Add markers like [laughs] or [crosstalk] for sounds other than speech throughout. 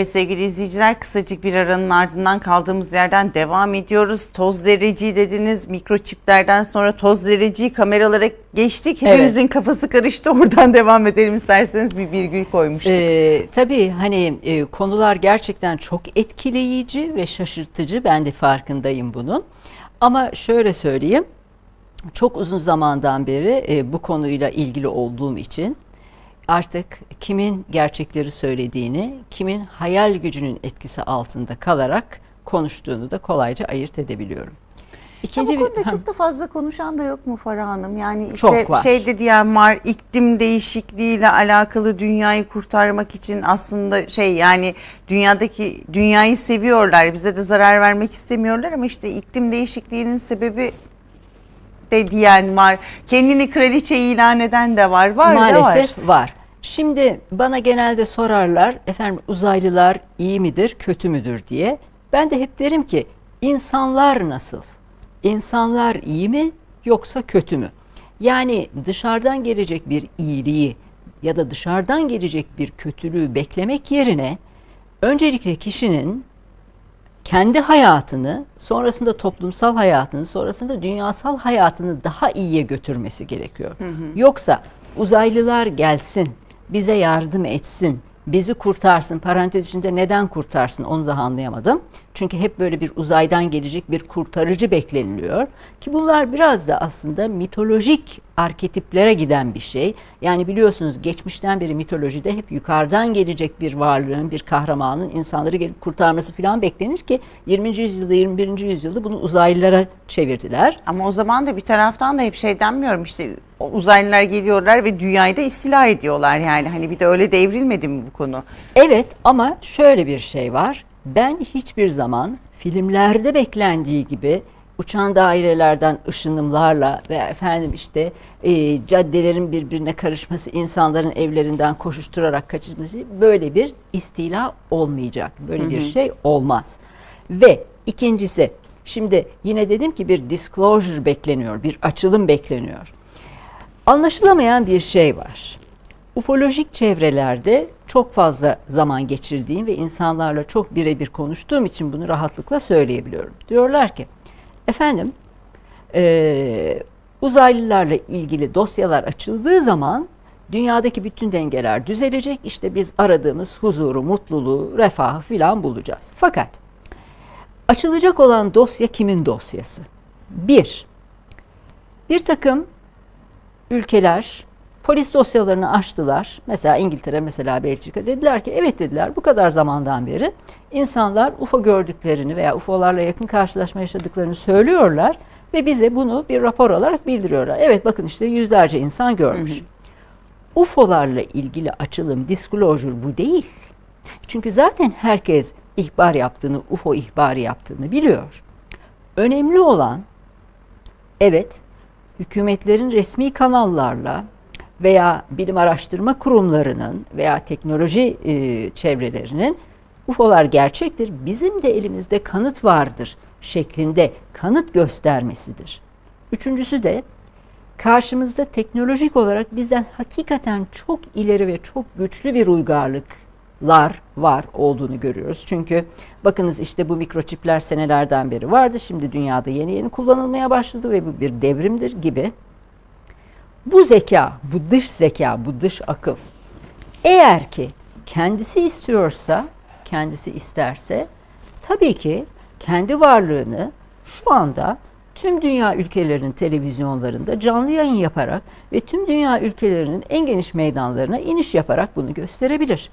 Evet sevgili izleyiciler kısacık bir aranın ardından kaldığımız yerden devam ediyoruz. Toz zerreci dediniz mikroçiplerden sonra toz zerreci kameralara geçtik. Hepimizin kafası karıştı oradan devam edelim isterseniz bir virgül koymuştuk. Ee, tabii hani e, konular gerçekten çok etkileyici ve şaşırtıcı. Ben de farkındayım bunun. Ama şöyle söyleyeyim. Çok uzun zamandan beri e, bu konuyla ilgili olduğum için artık kimin gerçekleri söylediğini, kimin hayal gücünün etkisi altında kalarak konuştuğunu da kolayca ayırt edebiliyorum. Ya bu bir- konuda Ha, çok da fazla konuşan da yok mu Farah Hanım? Yani işte Çok var. şey de diyen var iklim değişikliğiyle alakalı dünyayı kurtarmak için aslında şey yani dünyadaki dünyayı seviyorlar bize de zarar vermek istemiyorlar ama işte iklim değişikliğinin sebebi de diyen var. Kendini kraliçe ilan eden de var. Var da var. Maalesef var. Şimdi bana genelde sorarlar efendim uzaylılar iyi midir kötü müdür diye. Ben de hep derim ki insanlar nasıl? İnsanlar iyi mi yoksa kötü mü? Yani dışarıdan gelecek bir iyiliği ya da dışarıdan gelecek bir kötülüğü beklemek yerine öncelikle kişinin kendi hayatını, sonrasında toplumsal hayatını, sonrasında dünyasal hayatını daha iyiye götürmesi gerekiyor. Yoksa uzaylılar gelsin, bize yardım etsin, bizi kurtarsın. Parantez içinde neden kurtarsın onu da anlayamadım. Çünkü hep böyle bir uzaydan gelecek bir kurtarıcı bekleniliyor. Ki bunlar biraz da aslında mitolojik arketiplere giden bir şey. Yani biliyorsunuz geçmişten beri mitolojide hep yukarıdan gelecek bir varlığın, bir kahramanın insanları gelip kurtarması falan beklenir ki 20. yüzyılda, 21. yüzyılda bunu uzaylılara çevirdiler. Ama o zaman da bir taraftan da hep şey denmiyorum işte uzaylılar geliyorlar ve dünyayı da istila ediyorlar yani hani bir de öyle devrilmedi mi bu konu? Evet ama şöyle bir şey var. Ben hiçbir zaman filmlerde beklendiği gibi uçan dairelerden ışınımlarla ve efendim işte e, caddelerin birbirine karışması, insanların evlerinden koşuşturarak kaçırması böyle bir istila olmayacak. Böyle bir şey olmaz. Ve ikincisi şimdi yine dedim ki bir disclosure bekleniyor, bir açılım bekleniyor. Anlaşılamayan bir şey var. Ufolojik çevrelerde çok fazla zaman geçirdiğim ve insanlarla çok birebir konuştuğum için bunu rahatlıkla söyleyebiliyorum. Diyorlar ki, efendim eee, uzaylılarla ilgili dosyalar açıldığı zaman dünyadaki bütün dengeler düzelecek. İşte biz aradığımız huzuru, mutluluğu, refahı filan bulacağız. Fakat açılacak olan dosya kimin dosyası? Bir, bir takım ülkeler polis dosyalarını açtılar. Mesela İngiltere, mesela Belçika dediler ki evet dediler bu kadar zamandan beri insanlar UFO gördüklerini veya UFO'larla yakın karşılaşma yaşadıklarını söylüyorlar ve bize bunu bir rapor olarak bildiriyorlar. Evet bakın işte yüzlerce insan görmüş. UFO'larla ilgili açılım, disclosure bu değil. Çünkü zaten herkes ihbar yaptığını, UFO ihbarı yaptığını biliyor. Önemli olan evet hükümetlerin resmi kanallarla veya bilim araştırma kurumlarının veya teknoloji e, çevrelerinin UFO'lar gerçektir, bizim de elimizde kanıt vardır şeklinde kanıt göstermesidir. Üçüncüsü de karşımızda teknolojik olarak bizden hakikaten çok ileri ve çok güçlü bir uygarlıklar var olduğunu görüyoruz. Çünkü bakınız işte bu mikroçipler senelerden beri vardı. Şimdi dünyada yeni yeni kullanılmaya başladı ve bu bir devrimdir gibi. Bu zeka, bu dış zeka, bu dış akıl eğer ki kendisi istiyorsa, kendisi isterse tabii ki kendi varlığını şu anda tüm dünya ülkelerinin televizyonlarında canlı yayın yaparak ve tüm dünya ülkelerinin en geniş meydanlarına iniş yaparak bunu gösterebilir.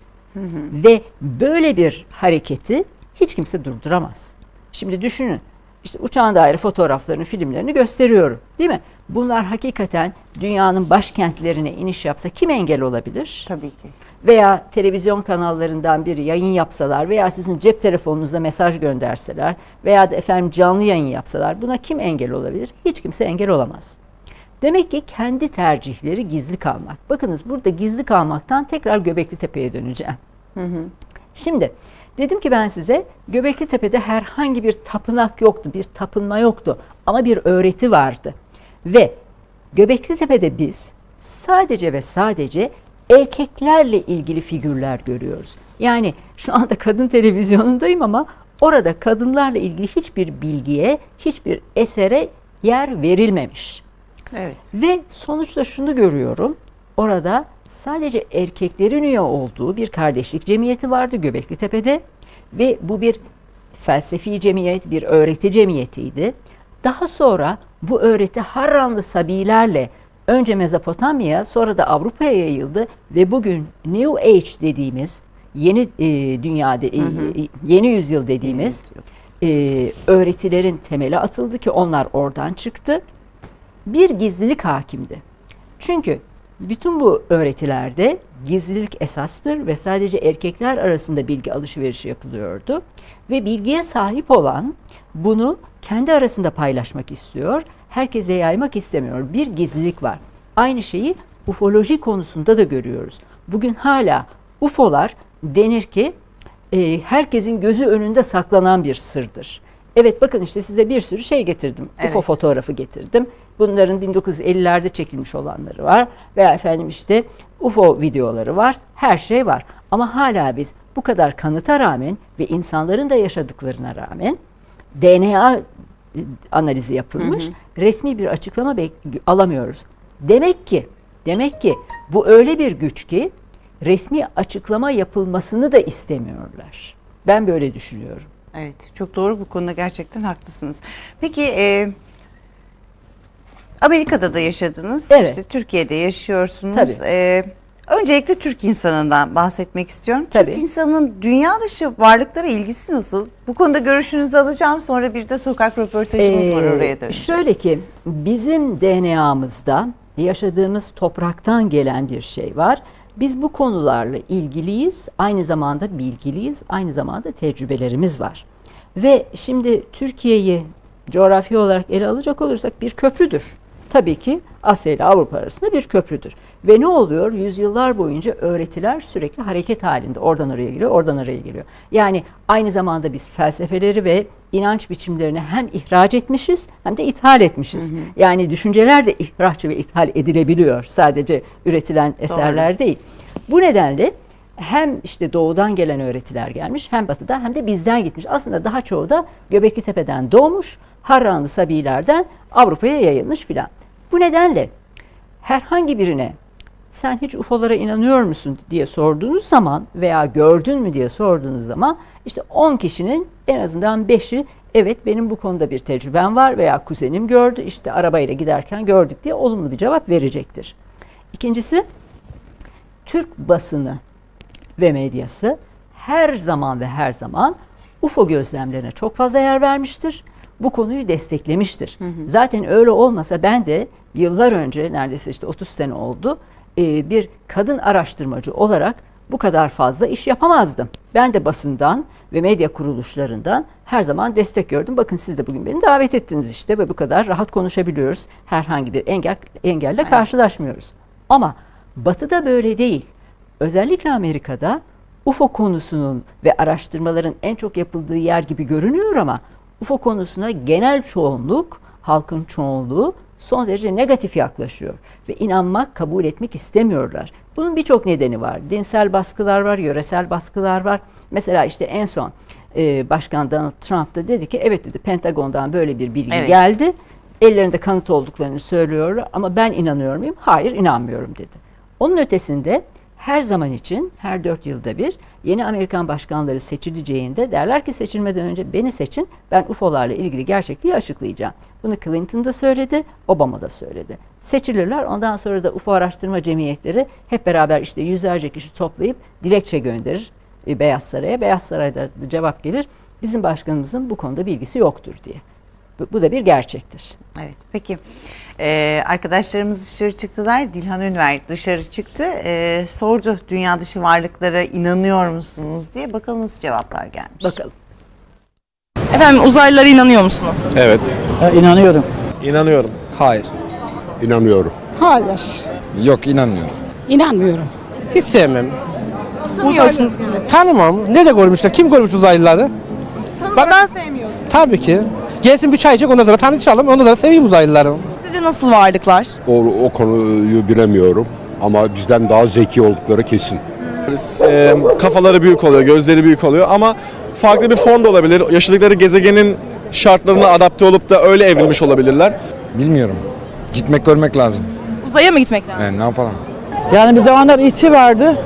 Ve böyle bir hareketi hiç kimse durduramaz. Şimdi düşünün. İşte uçağın daire fotoğraflarını, filmlerini gösteriyorum. Değil mi? Bunlar hakikaten dünyanın başkentlerine iniş yapsa kim engel olabilir? Tabii ki. veya televizyon kanallarından biri yayın yapsalar veya sizin cep telefonunuza mesaj gönderseler veya da efendim canlı yayın yapsalar buna kim engel olabilir? Hiç kimse engel olamaz. Demek ki kendi tercihleri gizli kalmak. Bakınız burada gizli kalmaktan tekrar Göbekli Tepe'ye döneceğim. Şimdi dedim ki ben size Göbekli Tepe'de herhangi bir tapınak yoktu, bir tapınma yoktu ama bir öğreti vardı. Ve Göbekli Tepe'de biz sadece ve sadece erkeklerle ilgili figürler görüyoruz. Yani şu anda kadın televizyonundayım ama orada kadınlarla ilgili hiçbir bilgiye, hiçbir esere yer verilmemiş. Evet. Ve sonuçta şunu görüyorum. Orada sadece erkeklerin üye olduğu bir kardeşlik cemiyeti vardı Göbekli Tepe'de. Ve bu bir felsefi cemiyet, bir öğreti cemiyetiydi. Daha sonra bu öğreti Harranlı Sabilerle önce Mezopotamya sonra da Avrupa'ya yayıldı. Ve bugün New Age dediğimiz yeni e, dünyada e, yeni yüzyıl dediğimiz e, öğretilerin temeli atıldı ki onlar oradan çıktı. Bir gizlilik hakimdi. Çünkü bütün bu öğretilerde gizlilik esastır ve sadece erkekler arasında bilgi alışverişi yapılıyordu. Ve bilgiye sahip olan bunu kendi arasında paylaşmak istiyor, herkese yaymak istemiyor. Bir gizlilik var. Aynı şeyi ufoloji konusunda da görüyoruz. Bugün hala UFO'lar denir ki e, herkesin gözü önünde saklanan bir sırdır. Evet bakın işte size bir sürü şey getirdim. UFO Evet. fotoğrafı getirdim. Bunların 1950'lerde çekilmiş olanları var. Veya efendim işte UFO videoları var. Her şey var. Ama hala biz bu kadar kanıta rağmen ve insanların da yaşadıklarına rağmen DNA analizi yapılmış. Resmi bir açıklama alamıyoruz. Demek ki demek ki bu öyle bir güç ki resmi açıklama yapılmasını da istemiyorlar. Ben böyle düşünüyorum. Evet, çok doğru bu konuda gerçekten haklısınız. Peki e, Amerika'da da yaşadınız, Evet. işte Türkiye'de yaşıyorsunuz. Tabii. E, öncelikle Türk insanından bahsetmek istiyorum. Tabii. Türk insanının dünya dışı varlıklara ilgisi nasıl? Bu konuda görüşünüzü alacağım. Sonra bir de sokak röportajımız var Ee, oraya döneceğiz. Şöyle ki bizim DNA'mızda yaşadığımız topraktan gelen bir şey var. Biz bu konularla ilgiliyiz, aynı zamanda bilgiliyiz, aynı zamanda tecrübelerimiz var. Ve şimdi Türkiye'yi coğrafi olarak ele alacak olursak bir köprüdür. Tabii ki Asya ile Avrupa arasında bir köprüdür. Ve ne oluyor? Yüzyıllar boyunca öğretiler sürekli hareket halinde. Oradan oraya geliyor, oradan oraya geliyor. Yani aynı zamanda biz felsefeleri ve inanç biçimlerini hem ihraç etmişiz hem de ithal etmişiz. Yani düşünceler de ihraç ve ithal edilebiliyor. Sadece üretilen eserler değil. Bu nedenle hem işte doğudan gelen öğretiler gelmiş hem batıdan hem de bizden gitmiş. Aslında daha çoğu da Göbekli Tepe'den doğmuş, Harranlı Sabilerden Avrupa'ya yayılmış filan. Bu nedenle herhangi birine sen hiç UFO'lara inanıyor musun diye sorduğunuz zaman veya gördün mü diye sorduğunuz zaman işte 10 kişinin en azından 5'i evet benim bu konuda bir tecrübem var veya kuzenim gördü işte arabayla giderken gördük diye olumlu bir cevap verecektir. İkincisi Türk basını ve medyası her zaman ve her zaman UFO gözlemlerine çok fazla yer vermiştir. Bu konuyu desteklemiştir. Zaten öyle olmasa ben de yıllar önce neredeyse işte 30 sene oldu e, bir kadın araştırmacı olarak bu kadar fazla iş yapamazdım. Ben de basından ve medya kuruluşlarından her zaman destek gördüm. Bakın siz de bugün beni davet ettiniz işte ve bu kadar rahat konuşabiliyoruz. Herhangi bir engel engelle karşılaşmıyoruz. Ama Batı'da böyle değil. Özellikle Amerika'da UFO konusunun ve araştırmaların en çok yapıldığı yer gibi görünüyor ama UFO konusuna genel çoğunluk, halkın çoğunluğu son derece negatif yaklaşıyor ve inanmak, kabul etmek istemiyorlar. Bunun birçok nedeni var. Dinsel baskılar var, yöresel baskılar var. Mesela işte en son e, Başkan Donald Trump da dedi ki evet dedi Pentagon'dan böyle bir bilgi Evet. geldi. Ellerinde kanıt olduklarını söylüyorlar ama ben inanıyor muyum? Hayır inanmıyorum dedi. Onun ötesinde her zaman için her dört yılda bir yeni Amerikan başkanları seçileceğinde derler ki seçilmeden önce beni seçin ben UFO'larla ilgili gerçekliği açıklayacağım. Bunu Clinton da söyledi, Obama da söyledi. Seçilirler ondan sonra da UFO araştırma cemiyetleri hep beraber işte yüzlerce kişi toplayıp dilekçe gönderir e, Beyaz Saray'a. Beyaz Saray'da da cevap gelir bizim başkanımızın bu konuda bilgisi yoktur diye. Bu, bu da bir gerçektir. Evet peki Ee, arkadaşlarımız dışarı çıktılar Dilhan Ünver dışarı çıktı Ee, sordu dünya dışı varlıklara inanıyor musunuz diye bakalım nasıl cevaplar gelmiş. Bakalım. Efendim uzaylılara inanıyor musunuz? Evet. Ha, inanıyorum. İnanıyorum. Hayır. İnanıyorum. Hayır, Yok inanmıyorum. inanmıyorum. Hiç sevmem. Tanıyorsunuz. Tanımam. Nerede görmüşler? Kim görmüş uzaylıları? Tanımadan sevmiyorsunuz. Tabii ki. Gelsin bir çay içecek ondan sonra tanışalım ondan sonra seveyim uzaylıları. Sizce nasıl varlıklar? O, o konuyu bilemiyorum ama bizden daha zeki oldukları kesin. E, kafaları büyük oluyor, gözleri büyük oluyor ama farklı bir form da olabilir. Yaşadıkları gezegenin şartlarına adapte olup da öyle evrilmiş olabilirler. Bilmiyorum. Gitmek görmek lazım. Uzaya mı gitmek lazım? Yani ne yapalım? Yani bir zamanlar ihti vardı.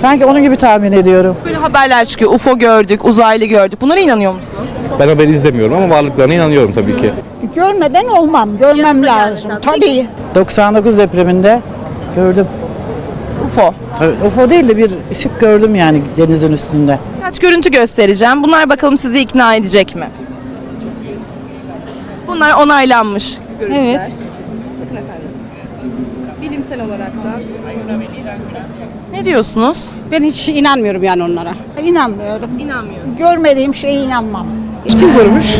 Sanki onun gibi tahmin ediyorum. Haberler çıkıyor. UFO gördük, uzaylı gördük. Bunlara inanıyor musunuz? Ben haber izlemiyorum ama varlıklarına inanıyorum tabii ki. Görmeden olmam, görmem lazım. Tabii. 99 depreminde gördüm. UFO. Tabii, UFO değil de bir ışık gördüm yani denizin üstünde. Kaç görüntü göstereceğim. Bunlar bakalım sizi ikna edecek mi? Bunlar onaylanmış görüntüler. Evet. Bakın efendim. Bilimsel olarak da. Ne diyorsunuz? Ben hiç inanmıyorum yani onlara. İnanmıyorum. İnanmıyoruz. Görmediğim şeye inanmam. Kim görmüş?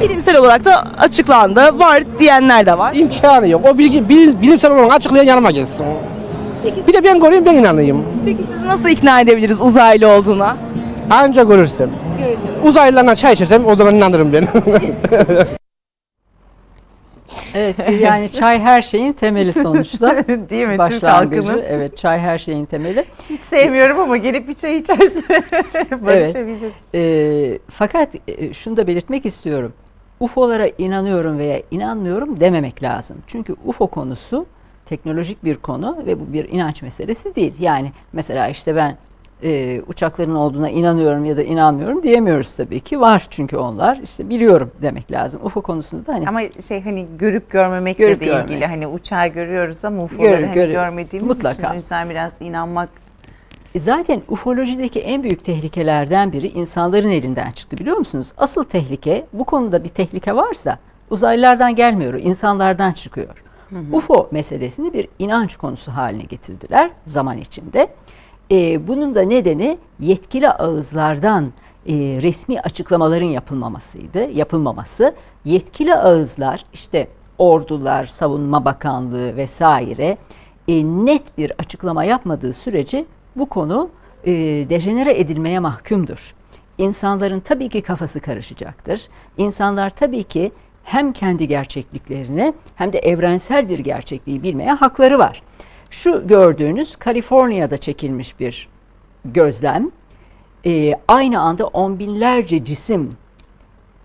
Bilimsel olarak da açıklandı. Var diyenler de var. İmkanı yok. O bilgi bil- bilimsel olarak açıklayan yanıma gelsin. Bir de ben göreyim ben inanayım. Peki sizi nasıl ikna edebiliriz uzaylı olduğuna? Anca görürsem. Uzaylılarla çay içersem o zaman inanırım ben. [laughs] Evet yani çay her şeyin temeli sonuçta. [laughs] Değil mi? Türk halkının. Evet çay her şeyin temeli. Hiç sevmiyorum ama gelip bir çay içerse [laughs] barışabiliriz. Fakat e, şunu da belirtmek istiyorum. UFO'lara inanıyorum veya inanmıyorum dememek lazım. Çünkü UFO konusu teknolojik bir konu ve bu bir inanç meselesi değil. Yani mesela işte ben e, uçakların olduğuna inanıyorum ya da inanmıyorum diyemiyoruz tabii ki. Var çünkü onlar. İşte biliyorum demek lazım. UFO konusunda da hani Ama şey hani görüp görmemekle Görüp de görmemek. ilgili hani uçağı görüyoruz ama UFO'ları Gör- hani görü- görmediğimiz için mutlaka. o yüzden biraz inanmak E, Zaten ufolojideki en büyük tehlikelerden biri insanların elinden çıktı biliyor musunuz? Asıl tehlike bu konuda bir tehlike varsa uzaylılardan gelmiyor, insanlardan çıkıyor. UFO meselesini bir inanç konusu haline getirdiler zaman içinde. E, bunun da nedeni yetkili ağızlardan e, resmi açıklamaların yapılmamasıydı, yapılmaması. Yetkili ağızlar işte ordular, savunma bakanlığı vesaire e, net bir açıklama yapmadığı sürece bu konu e, dejenere edilmeye mahkumdur. İnsanların tabii ki kafası karışacaktır. İnsanlar tabii ki hem kendi gerçekliklerini hem de evrensel bir gerçekliği bilmeye hakları var. Şu gördüğünüz Kaliforniya'da çekilmiş bir gözlem. E, aynı anda on binlerce cisim,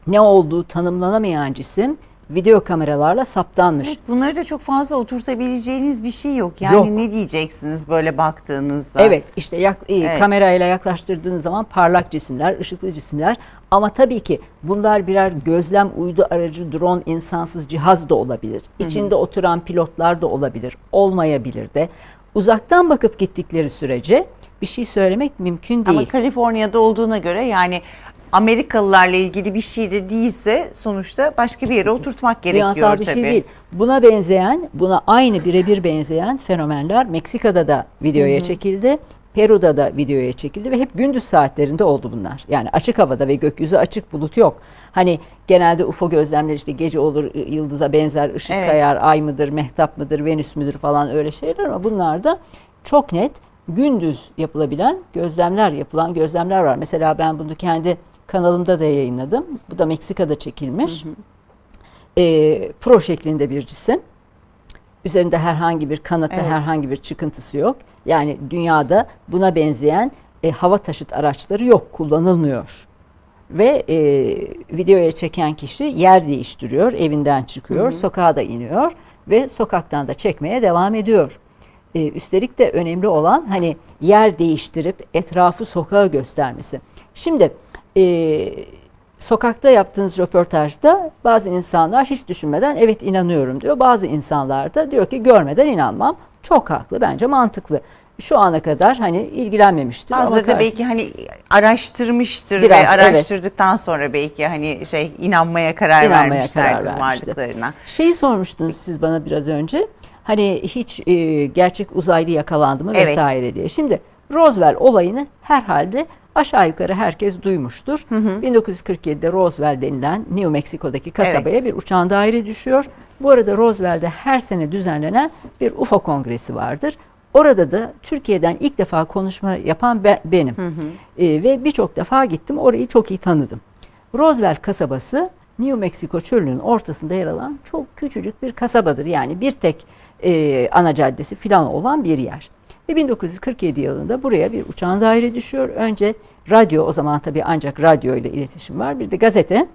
ne olduğu tanımlanamayan cisim video kameralarla saptanmış. Evet, bunları da çok fazla oturtabileceğiniz bir şey yok. Yani Yok. ne diyeceksiniz böyle baktığınızda? Evet işte yak, e, Evet. kamerayla yaklaştırdığınız zaman parlak cisimler, ışıklı cisimler ama tabii ki bunlar birer gözlem uydu aracı, drone, insansız cihaz da olabilir. İçinde oturan pilotlar da olabilir, olmayabilir de. Uzaktan bakıp gittikleri sürece bir şey söylemek mümkün değil. Ama Kaliforniya'da olduğuna göre yani Amerikalılarla ilgili bir şey de değilse sonuçta başka bir yere oturtmak gerekiyor Dünyasal bir tabii. şey değil. Buna benzeyen, buna aynı birebir benzeyen fenomenler Meksika'da da videoya çekildi. Peru'da da videoya çekildi ve hep gündüz saatlerinde oldu bunlar. Yani açık havada ve gökyüzü açık bulut yok. Hani genelde UFO gözlemleri işte gece olur yıldıza benzer ışık Evet. kayar, ay mıdır, mehtap mıdır, venüs müdür falan öyle şeyler ama bunlar da çok net gündüz yapılabilen gözlemler, yapılan gözlemler var. Mesela ben bunu kendi kanalımda da yayınladım. Bu da Meksika'da çekilmiş e, pro şeklinde bir cisim. Üzerinde herhangi bir kanatı, Evet. herhangi bir çıkıntısı yok. Yani dünyada buna benzeyen e, hava taşıt araçları yok, kullanılmıyor. Ve e, videoya çeken kişi yer değiştiriyor, evinden çıkıyor, sokağa da iniyor ve sokaktan da çekmeye devam ediyor. E, üstelik de önemli olan hani yer değiştirip etrafı sokağa göstermesi. Şimdi e, sokakta yaptığınız röportajda bazı insanlar hiç düşünmeden evet inanıyorum diyor. Bazı insanlar da diyor ki görmeden inanmam. Çok haklı bence mantıklı. Şu ana kadar hani ilgilenmemiştir. Bazıları da karşı- belki hani araştırmıştır Biraz, ve evet. araştırdıktan sonra belki hani şey inanmaya karar İnanmaya vermişlerdir karar varlıklarına. Şeyi sormuştunuz siz bana biraz önce. Hani hiç e, gerçek uzaylı yakalandı mı Evet. vesaire diye. Şimdi Roswell olayını herhalde aşağı yukarı herkes duymuştur. 1947'de Roswell denilen New Mexico'daki kasabaya bir uçağın daire düşüyor. Bu arada Roswell'de her sene düzenlenen bir UFO kongresi vardır. Orada da Türkiye'den ilk defa konuşma yapan be- benim. E, ve birçok defa gittim. Orayı çok iyi tanıdım. Roswell kasabası New Mexico çölünün ortasında yer alan çok küçücük bir kasabadır. Yani bir tek e, ana caddesi filan olan bir yer. Ve 1947 yılında buraya bir uçağın daire düşüyor. Önce radyo o zaman tabii ancak radyo ile iletişim var. Bir de gazete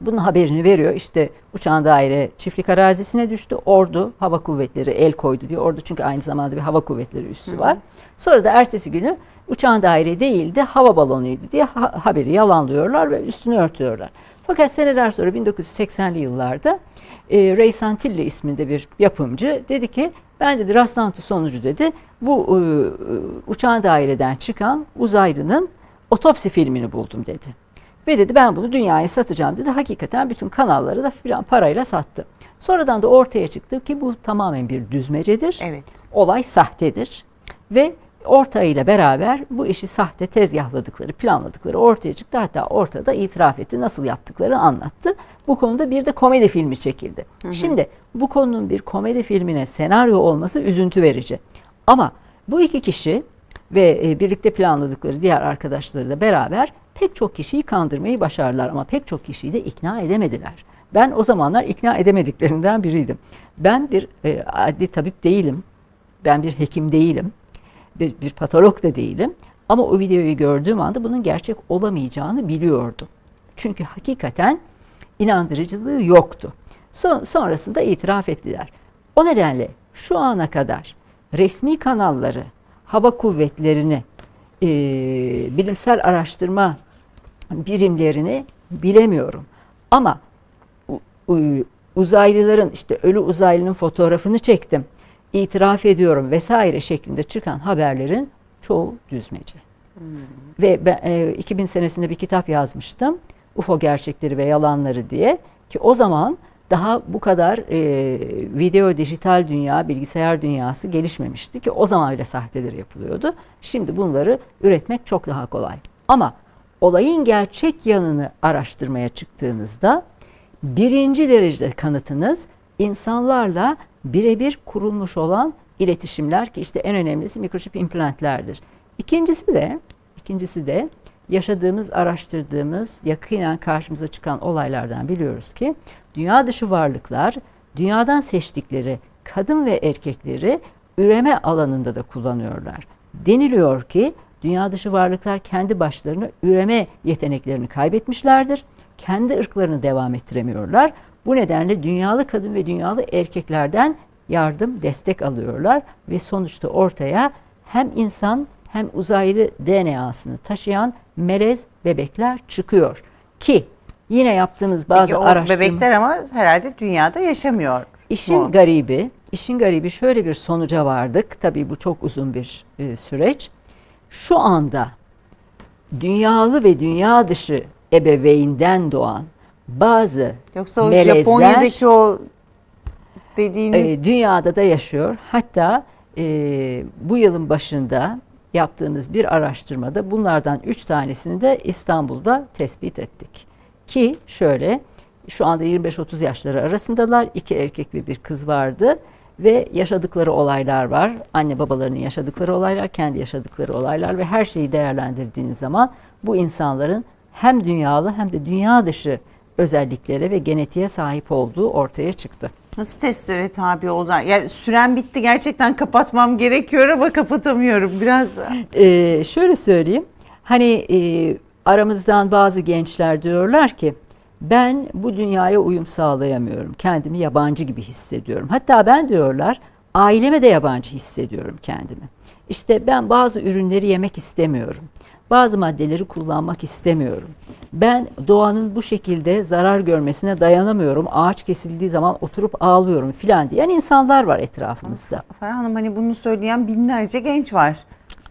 bunun haberini veriyor. İşte uçağın daire çiftlik arazisine düştü. Ordu Hava Kuvvetleri el koydu diyor. Ordu çünkü aynı zamanda bir hava kuvvetleri üssü var. Sonra da ertesi günü uçağın daire değildi hava balonuydu diye ha- haberi yalanlıyorlar ve üstünü örtüyorlar. Fakat seneler sonra 1980'li yıllarda e, Ray Santilli isminde bir yapımcı dedi ki ben dedi rastlantı sonucu dedi bu e, e, daireden çıkan uzaylının otopsi filmini buldum dedi. Ve dedi ben bunu dünyaya satacağım dedi. Hakikaten bütün kanalları da filan parayla sattı. Sonradan da ortaya çıktı ki bu tamamen bir düzmecedir. Evet. Olay sahtedir. Ve ortağıyla beraber bu işi sahte tezgahladıkları, planladıkları ortaya çıktı. Hatta ortada itiraf etti, nasıl yaptıkları anlattı. Bu konuda bir de komedi filmi çekildi. Şimdi bu konunun bir komedi filmine senaryo olması üzüntü verici. Ama bu iki kişi ve e, birlikte planladıkları diğer arkadaşları da beraber pek çok kişiyi kandırmayı başardılar ama pek çok kişiyi de ikna edemediler. Ben o zamanlar ikna edemediklerinden biriydim. Ben bir e, adli tabip değilim. Ben bir hekim değilim. Bir, bir patolog da değilim. Ama o videoyu gördüğüm anda bunun gerçek olamayacağını biliyordum. Çünkü hakikaten inandırıcılığı yoktu. Son, sonrasında itiraf ettiler. O nedenle şu ana kadar resmi kanalları, hava kuvvetlerini, e, bilimsel araştırma birimlerini bilemiyorum. Ama uzaylıların işte ölü uzaylının fotoğrafını çektim, itiraf ediyorum vesaire şeklinde çıkan haberlerin çoğu düzmece. Ve ben e, 2000 senesinde bir kitap yazmıştım. UFO gerçekleri ve yalanları diye ki o zaman daha bu kadar e, video dijital dünya, bilgisayar dünyası gelişmemişti ki o zaman bile sahteler yapılıyordu. Şimdi bunları üretmek çok daha kolay. Ama olayın gerçek yanını araştırmaya çıktığınızda birinci derecede kanıtınız insanlarla birebir kurulmuş olan iletişimler ki işte en önemlisi mikroçip implantlerdir. İkincisi de ikincisi de yaşadığımız, araştırdığımız, yakinen karşımıza çıkan olaylardan biliyoruz ki dünya dışı varlıklar dünyadan seçtikleri kadın ve erkekleri üreme alanında da kullanıyorlar. Deniliyor ki dünya dışı varlıklar kendi başlarına üreme yeteneklerini kaybetmişlerdir. Kendi ırklarını devam ettiremiyorlar. Bu nedenle dünyalı kadın ve dünyalı erkeklerden yardım, destek alıyorlar ve sonuçta ortaya hem insan hem uzaylı DNA'sını taşıyan melez bebekler çıkıyor. Ki yine yaptığımız bazı Peki o araştırma... bebekler ama herhalde dünyada yaşamıyor. İşin mu? garibi, işin garibi şöyle bir sonuca vardık. Tabii bu çok uzun bir e, süreç. Şu anda dünyalı ve dünya dışı ebeveynden doğan bazı Yoksa o melezler Japonya'daki o dediğiniz e, dünyada da yaşıyor. Hatta e, bu yılın başında yaptığımız bir araştırmada bunlardan üç tanesini de İstanbul'da tespit ettik. Ki şöyle şu anda 25-30 yaşları arasındalar. iki erkek ve bir kız vardı ve yaşadıkları olaylar var. Anne babalarının yaşadıkları olaylar, kendi yaşadıkları olaylar ve her şeyi değerlendirdiğiniz zaman bu insanların hem dünyalı hem de dünya dışı özelliklere ve genetiğe sahip olduğu ortaya çıktı. nasıl testlere tabi oldular? Yani süren bitti gerçekten kapatmam gerekiyor ama kapatamıyorum biraz da. Ee, şöyle söyleyeyim. Hani e, aramızdan bazı gençler diyorlar ki ben bu dünyaya uyum sağlayamıyorum. Kendimi yabancı gibi hissediyorum. Hatta ben diyorlar aileme de yabancı hissediyorum kendimi. İşte ben bazı ürünleri yemek istemiyorum. Bazı maddeleri kullanmak istemiyorum. Ben doğanın bu şekilde zarar görmesine dayanamıyorum. Ağaç kesildiği zaman oturup ağlıyorum filan diyen insanlar var etrafımızda. Ferhan Hanım hani bunu söyleyen binlerce genç var.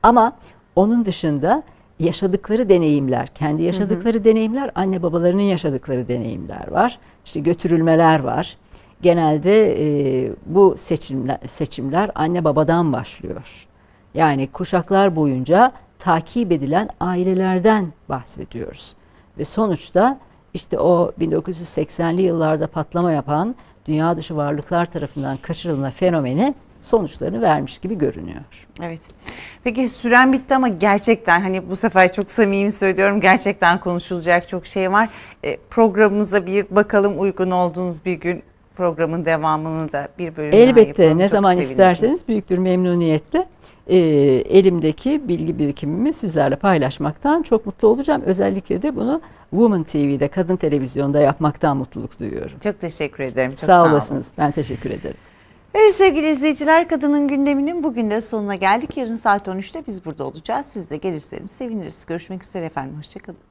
Ama onun dışında yaşadıkları deneyimler, kendi yaşadıkları deneyimler, anne babalarının yaşadıkları deneyimler var. İşte götürülmeler var. Genelde e, bu seçimler, seçimler anne babadan başlıyor. Yani kuşaklar boyunca takip edilen ailelerden bahsediyoruz. Ve sonuçta işte o 1980'li yıllarda patlama yapan dünya dışı varlıklar tarafından kaçırılma fenomeni sonuçlarını vermiş gibi görünüyor. Evet. Peki süren bitti ama gerçekten hani bu sefer çok samimi söylüyorum gerçekten konuşulacak çok şey var. E, programımıza bir bakalım uygun olduğunuz bir gün programın devamını da bir bölüm daha Elbette yapalım. ne Çok zaman sevinirim. isterseniz büyük bir memnuniyetle e, elimdeki bilgi birikimimi sizlerle paylaşmaktan çok mutlu olacağım. Özellikle de bunu Woman TV'de, kadın televizyonda yapmaktan mutluluk duyuyorum. Çok teşekkür ederim. Çok sağ olun. olasınız. Ben teşekkür ederim. Evet sevgili izleyiciler kadının gündeminin bugün de sonuna geldik. Yarın saat 13'te biz burada olacağız. Siz de gelirseniz seviniriz. Görüşmek üzere efendim. Hoşçakalın.